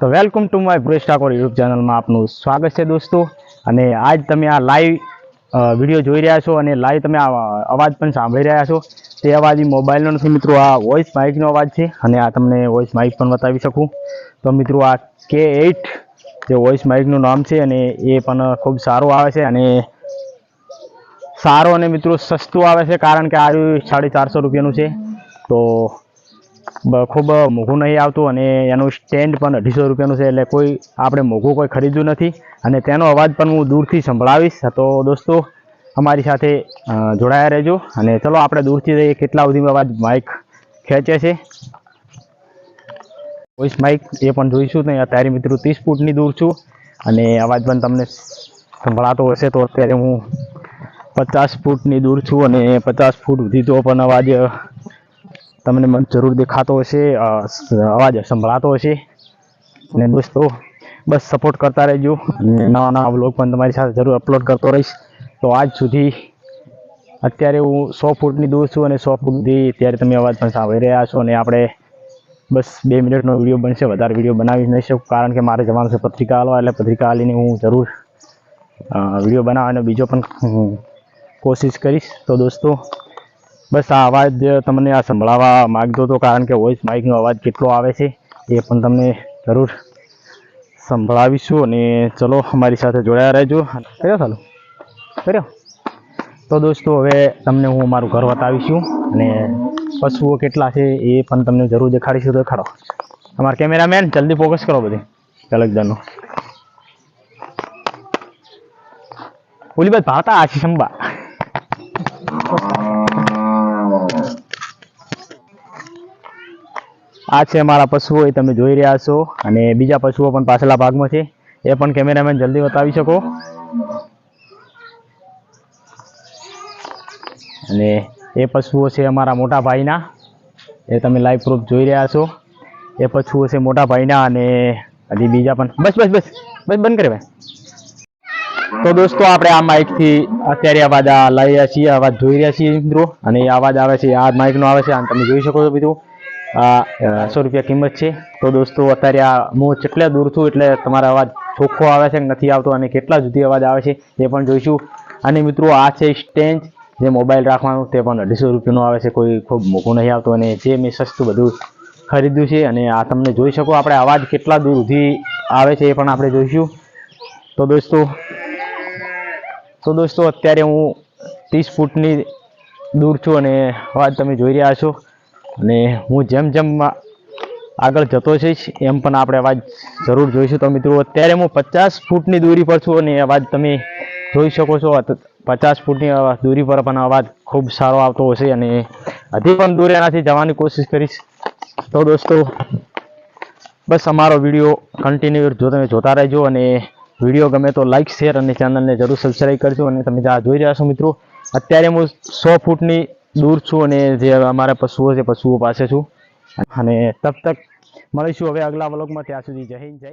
તો welcome to my Bhuresh Thakor YouTube ચેનલમાં આપનું સ્વાગત છે દોસ્તો. અને આજ તમે આ લાઈવ વીડિયો જોઈ રહ્યા છો અને લાઈવ તમે આ અવાજ પણ સાંભળી રહ્યા છો. તે અવાજ મોબાઈલનો નથી મિત્રો, આ વોઇસ માઇકનો અવાજ છે અને આ તમને વોઇસ માઇક પણ બતાવી શકું. તો મિત્રો આ કે એઇટ જે વોઇસ માઇકનું નામ છે અને એ પણ ખૂબ સારું આવે છે અને સારો અને મિત્રો સસ્તું આવે છે કારણ કે આ સાડી ચારસો રૂપિયાનું છે. તો ખૂબ મોઘું નહીં આવતું અને એનું સ્ટેન્ડ પણ અઢીસો રૂપિયાનું છે એટલે કોઈ, આપણે મોંઘું કોઈ ખરીદ્યું નથી. અને તેનો અવાજ પણ હું દૂરથી સંભળાવીશ. તો દોસ્તો, અમારી સાથે જોડાયા રહેજો. અને ચલો, આપણે દૂરથી જઈએ. કેટલા સુધી અવાજ માઇક ખેંચે છે? વોઇસ માઇક એ પણ જોઈશું નહીં. અત્યારે મિત્રો ત્રીસ ફૂટની દૂર છું. અને અવાજ પણ તમને સંભળાતો હશે તો અત્યારે હું પચાસ ફૂટની દૂર છું અને પચાસ ફૂટ સુધી તો પણ અવાજ તમને મને જરૂર દેખાતો હશે અવાજ સંભળાતો હશે. અને દોસ્તો, બસ સપોર્ટ કરતા રહેજો. નવા નવા બ્લોગ પણ તમારી સાથે જરૂર અપલોડ કરતો રહીશ. તો આજ સુધી અત્યારે હું સો ફૂટની દૂર છું અને સો ફૂટથી અત્યારે તમે અવાજ પણ સાંભળી રહ્યા છો અને આપણે બસ બે મિનિટનો વીડિયો બનશે, વધારે વીડિયો બનાવી નહીં શકું કારણ કે મારે જવાનું છે પત્રિકા હાલવા, એટલે પત્રિકા હાલીને હું જરૂર વીડિયો બનાવવાનો બીજો પણ કોશિશ કરીશ. તો દોસ્તો બસ આ અવાજ તમને આ સંભળાવવા માગતો હતો, કારણ કે વોઇસ માઇકનો અવાજ કેટલો આવે છે, એ પણ તમને જરૂર સંભળાવીશું અને ચલો અમારી સાથે જોડાયા રહેજો. કર્યો ચાલો કર્યો? તો દોસ્તો, હવે તમને હું મારું ઘર બતાવીશું અને પશુઓ કેટલા છે એ પણ તમને જરૂર દેખાડીશું. તો દેખાડો. અમારા કેમેરામેન, જલ્દી ફોકસ કરો બધી. કલેક્ટરનું ઓલી બાદ ભાવતા આશી સંભા આ છે મારા પશુઓ, એ તમે જોઈ રહ્યા છો. અને બીજા પશુઓ પણ પાછલા ભાગમાં છે. એ પણ કેમેરામેન જલ્દી બતાવી શકો. અને એ પશુઓ છે અમારા મોટા ભાઈના. એ તમે લાઈવ પ્રૂફ જોઈ રહ્યા છો. એ પશુઓ છે મોટા ભાઈના અને હજી બીજા પણ. બસ બસ બસ. બસ, બંધ કરે ભાઈ. તો દોસ્તો, આપણે આ માઇકથી અત્યારે અવાજ લઈ રહ્યા છીએ અવાજ જોઈ રહ્યા છીએ મિત્રો. અને એ અવાજ આવે છે, આ માઇકનો આવે છે અને તમે જોઈ શકો છો બીજું આ સો રૂપિયા કિંમત છે. તો દોસ્તો, અત્યારે આ હું કેટલા દૂર છું એટલે તમારા અવાજ ચોખ્ખો આવે છે કે નથી આવતો અને કેટલા જુદી અવાજ આવે છે એ પણ જોઈશું. અને મિત્રો, આ છે સ્ટેન્જ જે મોબાઈલ રાખવાનું તે પણ અઢીસો રૂપિયાનું આવે છે. કોઈ ખૂબ મોઘું નહીં આવતું અને જે મેં સસ્તું બધું ખરીદ્યું છે અને આ તમને જોઈ શકો આપણે અવાજ કેટલા દૂર સુધી આવે છે એ પણ આપણે જોઈશું. તો દોસ્તો તો દોસ્તો, અત્યારે હું ત્રીસ ફૂટની દૂર છું અને અવાજ તમે જોઈ રહ્યા છો. અને હું જેમ જેમ આગળ જતો જઈશ, એમ પણ આપણે અવાજ જરૂર જોઈશું. તો મિત્રો, અત્યારે હું પચાસ ફૂટની દૂરી પર છું અને અવાજ તમે જોઈ શકો છો. પચાસ ફૂટની દૂરી પર પણ અવાજ ખૂબ સારો આવતો હશે અને હજી પણ દૂર એનાથી જવાની કોશિશ કરીશ. તો દોસ્તો, બસ અમારો વીડિયો કન્ટિન્યુ જો તમે જોતા રહેજો અને વીડિયો ગમે તો લાઇક શેર અને ચેનલને જરૂર સબસ્ક્રાઈબ કરજો અને તમે જ્યાં જોઈ રહ્યા છો મિત્રો, અત્યારે હું સો ફૂટની દૂર છું અને જે અમારા પશુઓ છે, પશુઓ પાસે છું. અને તબ તક મળીશું હવે અગલા વ્લોગમાં. ત્યાં સુધી જય હિન્દ, જય